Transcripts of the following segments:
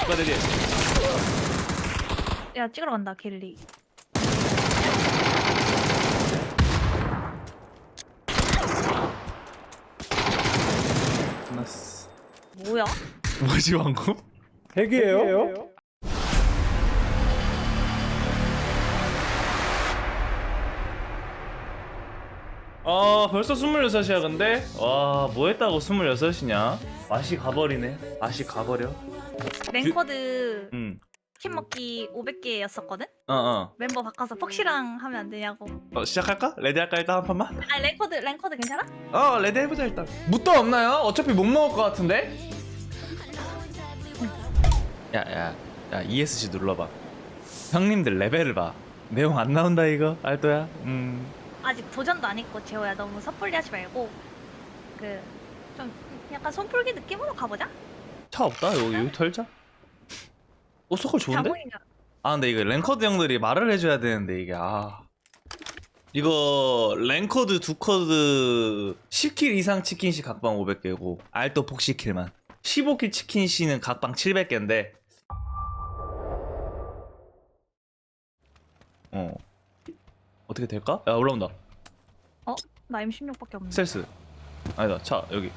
누가 내리? 야 찍으러 간다 길리 끝났어. 뭐야? 뭐지 방금? 핵이에요? 아 벌써 26이야 근데? 와 뭐했다고 26이냐? 맛이 가버리네 맛이 가버려 랭커드 응팀 먹기 500개였었거든? 어어 멤버 바꿔서 퍽시랑 하면 안 되냐고 어, 시작할까? 레디 할까 일단 한 판만? 아 랭커드 랭커드 괜찮아? 어 레디 해보자 일단 묻도 없나요? 어차피 못 먹을 것 같은데? 야야 야 ESC 눌러봐 형님들 레벨을 봐 내용 안 나온다 이거 알또야 음 아직 도전도 안 했고 재호야 너무 섣불리 하지 말고 그 좀 약간 손풀기 느낌으로 가보자? 차 없다 여기. 여기 털자? 오 서클 좋은데? 자몽이가 아 근데 이거 랭커드 형들이 말을 해줘야 되는데 이게. 아. 이거 랭커드 두 커드 10킬 이상 치킨시 각방 500개고 알또 폭시킬만. 15킬 치킨시는 각방 700개인데. 어 어떻게 될까? 야 올라온다 나 M16밖에 없네 스텔스 아니다 차 여기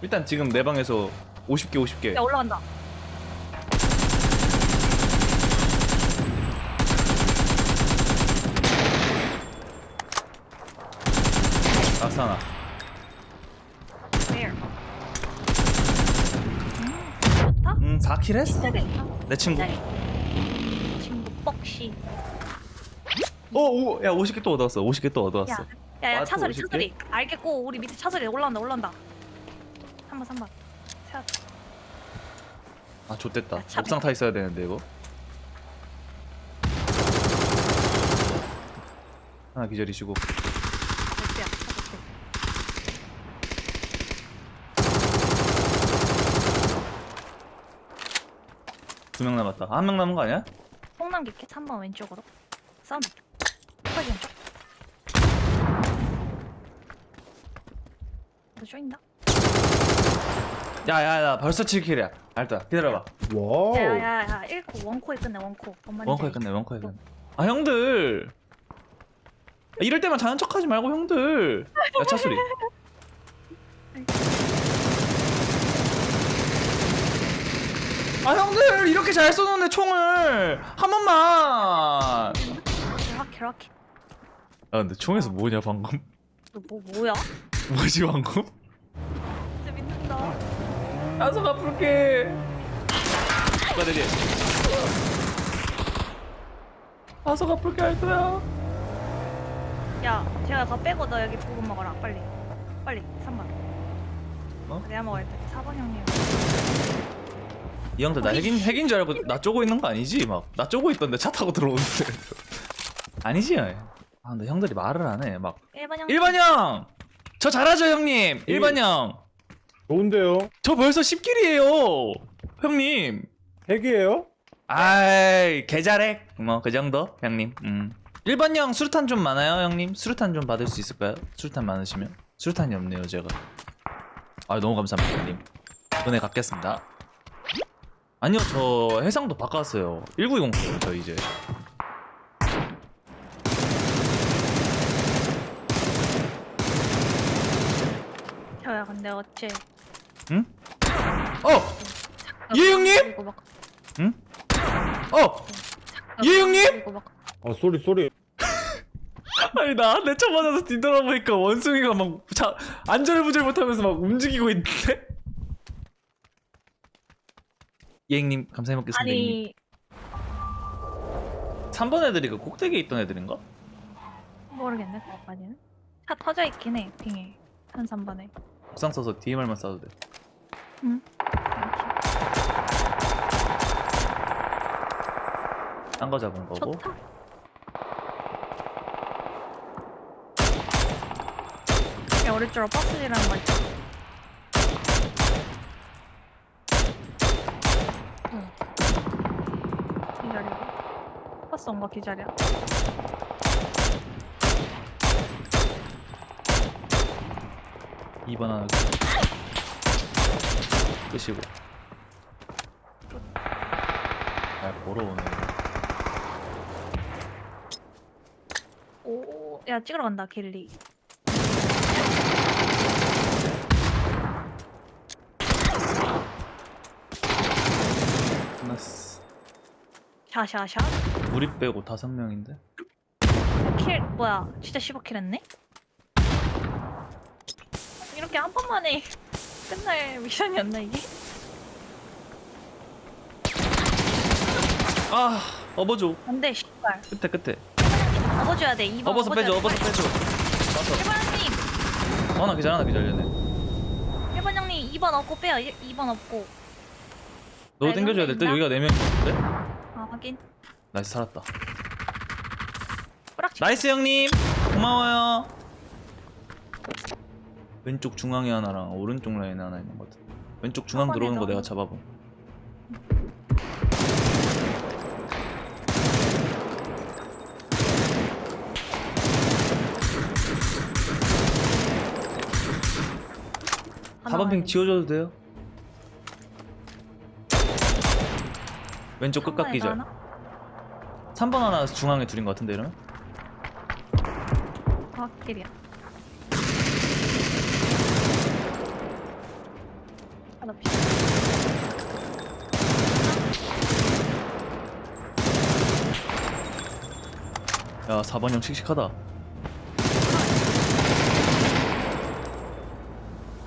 일단 지금 내 방에서 50개 50개 야 올라간다 아사나 Where? 음 좋다? 음 4킬 했어 내 친구 친구 뻑시 어야 50개 또 얻어왔어. 50개 또 얻어왔어. 야 야 아, 차소리 또 차소리 알겠고 우리 밑에 차소리 올라온다 올라온다. 3번 3번. 차. 아 좋됐다. 야, 참. 옥상 타 있어야 되는데 이거. 하나 기절이시고. 백대야 차 백대 두 명 남았다. 한 명 남은 거 아니야? 깊게 3번 왼쪽으로. 사운드 확인 너 쇼인다? 야야야 벌써 7킬이야. 알다. 기다려봐. 와우. 야야야 1코 원코에 끝내 원코. 엄마 원코에 끝내 원코에 끝내. 아 형들! 아, 이럴 때만 자는 척하지 말고 형들! 야 차소리. 아 형들! 이렇게 잘 쏘는데 총을! 한 번만! 개확 개확 아 근데 총에서 뭐냐 방금? 너뭐 뭐야? 뭐지 방금? 진짜 믿는다. 나서 누가 내리 나서 갚을게 할 거야. 야 제가 더 빼고 너 여기 보고 먹어라. 빨리. 빨리. 3번. 어? 내가 먹을 때 4번 형님. 이 형들 나 핵인, 핵인 줄 알고 나 쪼고 있는 거 아니지? 막 나 쪼고 있던데 차 타고 들어오는데. 아니지? 아 근데 형들이 말을 안 해 막 1번 형 1번 형! 저 잘하죠 형님? 1번 형! 좋은데요? 저 벌써 10kil이에요 형님. 핵이에요? 아이 개잘해 뭐 그 정도 형님. 음. 1번 형 수류탄 좀 많아요 형님? 수류탄 좀 받을 수 있을까요? 수류탄 많으시면? 수류탄이 없네요 제가. 아 너무 감사합니다 형님. 은혜 갚겠습니다. 아니요 저 해상도 바꿨어요. 1920 저 이제 저야 근데 어째 응? 어! 예, 형님? 응? 어! 예, 형님? 아 쏘리 쏘리 아니 나내차 맞아서 뒤돌아보니까 원숭이가 막 자, 안절부절 못하면서 막 움직이고 있는데 예행님 감사히 먹겠습니다 예행님. 아니 3번 애들이 그 꼭대기에 있던 애들인가? 모르겠네 그거까지는 차 터져 있긴 해 빙에 한 3번에 옥상 써서 DMR만 쏴도 돼. 응. 딴거 잡은 거고. 좋다. 야 오른쪽으로 버스지라는 거 있다. 응. 버스 온거 기다려 2번 하나 끄시고 잘 걸어오네 오, 야 찍으러 간다 갤리. 끝났어 샤샤샤. 우리 빼고 다섯 명인데 킬 뭐야? 진짜 15킬 했네? 이렇게 한 번만에 끝날 미션이었나 이게? 아 업어줘 안돼 씨발. 끝에 끝에 업어줘야 돼. 2번 업어서 빼줘 업어서 빼줘 맞어 1번님, 어나 기다려 나 기다려네 1번 형님 2번 업고 빼요. 2번 업고. 너 아, 땡겨줘야 될듯 있나? 여기가 네 명인데 아 확인. 나이스 살았다 뿌락치. 나이스 형님 고마워요 왼쪽 중앙에 하나랑 오른쪽 라인에 하나 있는 것 같아 왼쪽 중앙 들어오는 거. 내가 잡아봄 하나 4번 핑 와야 지워줘도 돼요? 왼쪽 끝각 기절 더 하나? 3번 하나 중앙에 둘인 것 같은데 이러면? 아 길이야. 하나 피. 야 4번 형 씩씩하다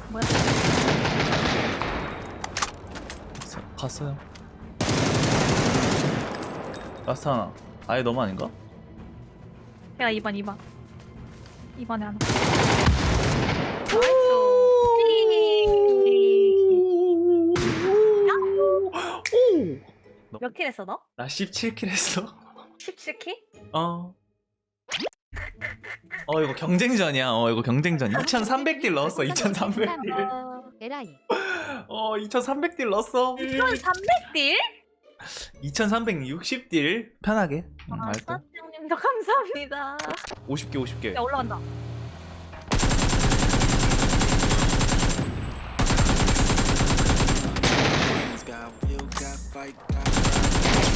뭐야? 자, 갔어요 라스트 하나 아예 너무 아닌가? 제가 2번 2번. 2번에 하나. 몇 킬 했어 너? 나 17킬 했어 17킬? 어. 어 이거 경쟁전이야. 어 이거 경쟁전. 2,300딜 넣었어. 2,300딜. 에라이 어 2,300딜 넣었어. 1300딜? 2,360딜 편하게. 응, 아. 사장님도 감사합니다. 50개 50개. 야 올라간다. Got will, got fight, got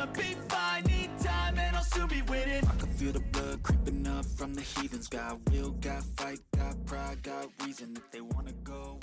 I'ma be fine, need time and I'll soon be winning. I can feel the blood creeping up from the heathens. Got will, got fight, got pride, got reason. If they wanna go